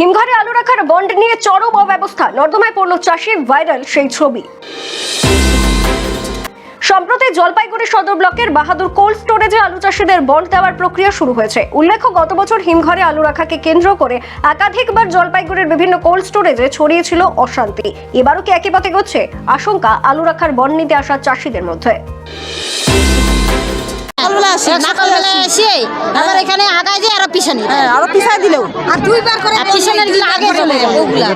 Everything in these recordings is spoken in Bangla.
হিমঘরে আলু রাখার বন্ড নিয়ে চরম অব্যবস্থা। নর্দমায় পড়ল চাষির ভাইরাল সেই ছবি। সম্প্রতি জলপাইগুড়ি সদর ব্লকের বাহাদুর কোল্ড স্টোরেজে আলু চাষিদের বন্ড দেওয়ার প্রক্রিয়া শুরু হয়েছে। উল্লেখ্য গত বছর হিমঘরে আলু রাখাকে কেন্দ্র করে একাধিকবার জলপাইগুড়ির বিভিন্ন কোল্ড স্টোরেজে ছড়িয়েছিল অশান্তি। এবারও কি একই পথে গচ্ছে আশঙ্কা আলু রাখার বন্ড নিতে আসা চাষিদের মধ্যে। সকালবেলা সকালবেলা এসে আর পিছনে হ্যাঁ আরও পিছাই দিলেও আর দুইবার করে পিছনেরগুলো আগে চলে যাবে ওগুলা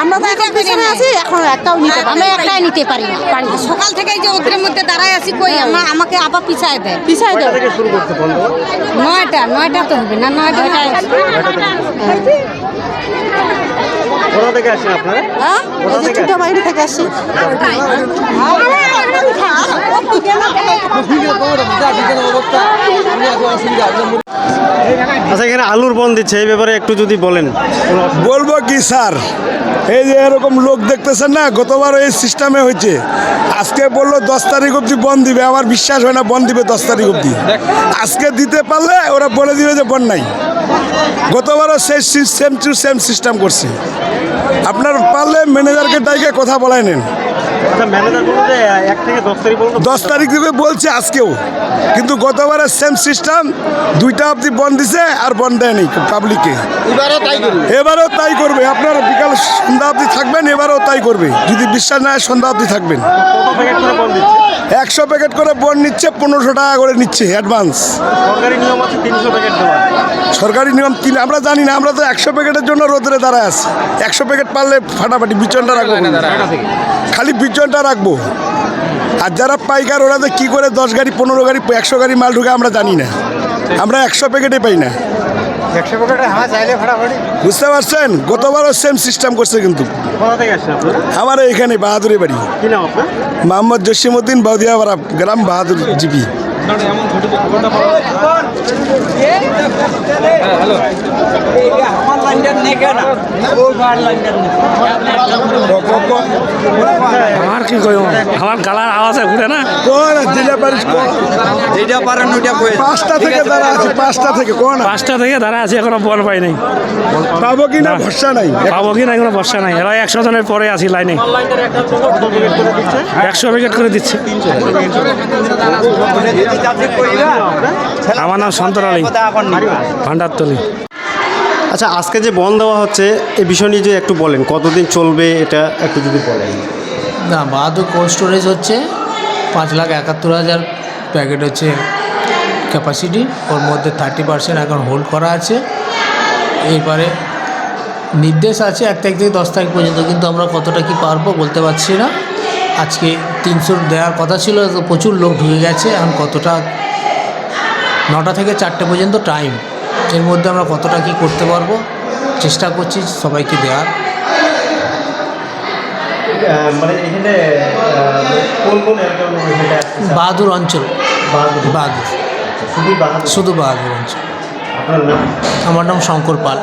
আমরা তো এখন পিছনে আছি এখন একটাও নিতে পারি আমরা একটাই নিতে পারি না পারি সকাল থেকে যে ওদের মধ্যে দাঁড়ায় আছি কই আমা আমাকে আবার পিছায় দেয় পিছাই দেও নয়টা নয়টা তো হবে না নয়টা কোথা থেকে আসেন আপনারা হ্যাঁ ছোট বাইরে থেকে আসি আচ্ছা এখানে আলুর বন দিচ্ছে, এই ব্যাপারে একটু যদি বলেন। বলব কি, স্যার? এই যে এরকম লোক দেখতেছেন না, গতবার এই সিস্টেমে হয়েছে। আজকে বলল দশ তারিখ অব্দি বন দিবে, আমার বিশ্বাস হয় না বন দিবে দশ তারিখ অব্দি আজকে দিতে পারলে ওরা বলে দিবে যে বন নাই। গতবারও সেই সেম টু সেম সিস্টেম করছে। আপনার পারলে ম্যানেজারকে ডাইকে কথা বলাই নেন। আচ্ছা ম্যানেজার বলুন যে এক থেকে দশ তারিখ থেকে বলছে আজকেও। কিন্তু গতবারের সেম সিস্টেম দুইটা অবধি বন দিছে আর বন দেয়নি পাবলিককে এবারও তাই করবে। আপনার বিকাল সন্ধ্যা অবধি থাকবেন এবারও তাই করবে। যদি বিশ্বাস না সন্ধ্যা অবধি থাকবেন। একশো প্যাকেট করে বন নিচ্ছে পনেরোশো টাকা করে নিচ্ছে অ্যাডভান্স সরকারি নিয়ম তিন আমরা জানি না আমরা তো একশো প্যাকেটের জন্য রোদরে দাঁড়ায় আছি। একশো প্যাকেট পারলে ফাটাফাটি বিচনটা রাখব। খালি বিচনটা রাখব। আর যারা পাইকার ওরা তো কী করে দশ গাড়ি পনেরো গাড়ি একশো গাড়ি মাল ঢুকে আমরা জানি না। আমরা একশো প্যাকেটে পাই না। বুঝতে পারছেন? গতবারও সেম সিস্টেম করছে কিন্তু। আমার এখানে বাহাদুরি বাড়ি। মোহাম্মদ জসিমুদ্দিন বাউদিয়াপাড়া গ্রাম বাহাদুর জিপি। আমার কি কইব? আমার গালার আওয়াজে ঘুরে না। কোন পারিস পাঁচটা থেকে দাঁড়া আছে পাঁচটা থেকে কোন? পাঁচটা থেকে দাঁড়া আছি এখনও বল পাই নাই। পাবো কি না? ভরসা নাই। পাবো কি না কোনো বর্ষা নাই। এরা একশো জনের পরে আছি লাইনে। একশো প্যাকেট করে দিচ্ছে। আমার নাম সন্তর আলী ভান্ডারতলি। আচ্ছা আজকে যে বন দেওয়া হচ্ছে এই বিষয় নিয়ে যে একটু বলেন কতদিন চলবে এটা একটু যদি বলেন। না বাহাদুর কোল্ড স্টোরেজ হচ্ছে পাঁচ লাখ একাত্তর হাজার প্যাকেট হচ্ছে ক্যাপাসিটি ওর মধ্যে থার্টি পার্সেন্ট এখন হোল্ড করা আছে। এরপরে নির্দেশ আছে এক তারিখ থেকে দশ তারিখ পর্যন্ত কিন্তু আমরা কতটা কি পারব বলতে পারছি না। আজকে তিনশো দেওয়ার কথা ছিল তো প্রচুর লোক ঢুকে গেছে। এখন কতটা নটা থেকে চারটে পর্যন্ত টাইম এর মধ্যে আমরা কতটা কি করতে পারব? চেষ্টা করছি সবাইকে দেওয়ার। মানে বাহাদুর অঞ্চল। বাহাদুর। শুধু বাহাদুর? শুধু বাহাদুর অঞ্চল। আমার নাম শঙ্কর পাল।